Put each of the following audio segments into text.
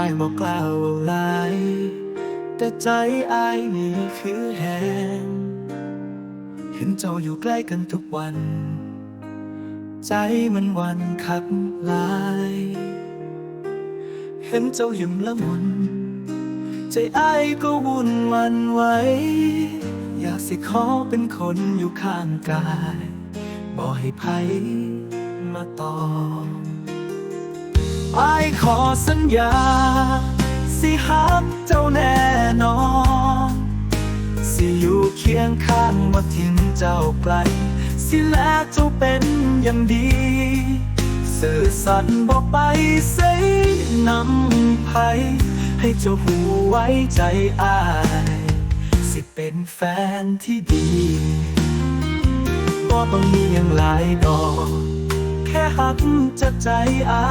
ายบอกกล่าวหลายแต่ใจอายนี่คือแหงเห็นเจ้าอยู่ใกล้กันทุกวัน ใจมันวันขับลาย เห็นเจ้ายิ้มละมุน ใจอายก็วุ่นวันไหวอยากสิขอเป็นคนอยู่ข้างกาย บอกให้ไผมาตอบอ ขอสัญญา สิฮักเจ้าแน่นอน สิอยู่เคียงข้างว่าทิ้งเจ้าไกล สิแลเจ้าเป็นอย่างดี สื่อสัตย์บอกไปเสยนำไพให้เจ้าหูไว้ใจอาย สิเป็นแฟนที่ดีก็ต้องมีอย่างหลายดอก แค่หักจากใจอา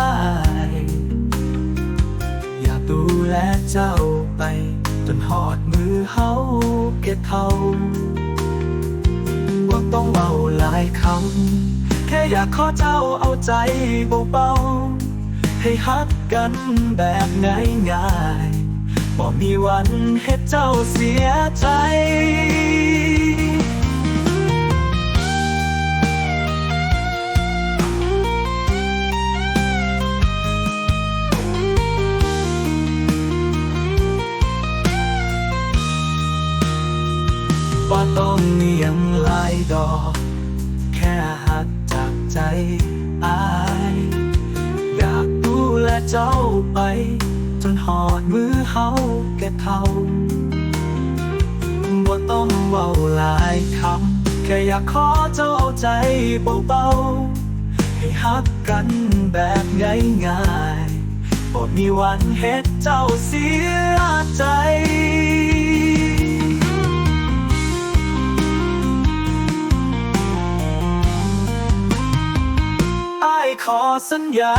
ย ดูแลเจ้าไป จนหอดมือเฮาเก็บเท่าว่าต้องเบาหลายคำ แค่อยากขอเจ้าเอาใจเบาๆ ให้ฮักกันแบบง่ายๆบอมีวันเฮ็ดเจ้าเสียใจ ว่าต้องมีอย่างหลายดอก แค่หักจากใจอายอยากดูแลเจ้าไป จนหอดมือเฮาแก่เท่าบ่ต้องเว้าหลายคำแค่อยากขอเจ้าเอาใจเบาๆให้หักกันแบบง่ายๆบ่มีวันเฮ็ดเจ้าเสียใจ ขอสัญญา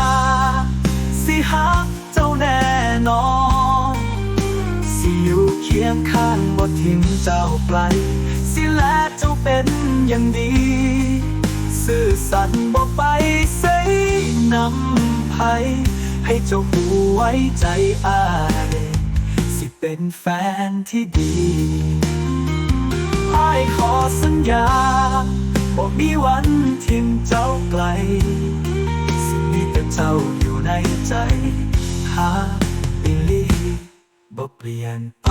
สิฮักเจ้าแน่นอน สิอยู่เคียงข้างบ่ทิ้งเจ้าไปสิแลเจ้าเป็นอย่างดีสื่อสัตย์บ่ไปใส่นำไพให้เจ้าหูไว้ใจอายสิเป็นแฟนที่ดีอายขอสัญญาบอกมีวันทิ้งเจ้าไกล เจ้าอยู่ในใจ หาบิลีบ่เปลี่ยนไป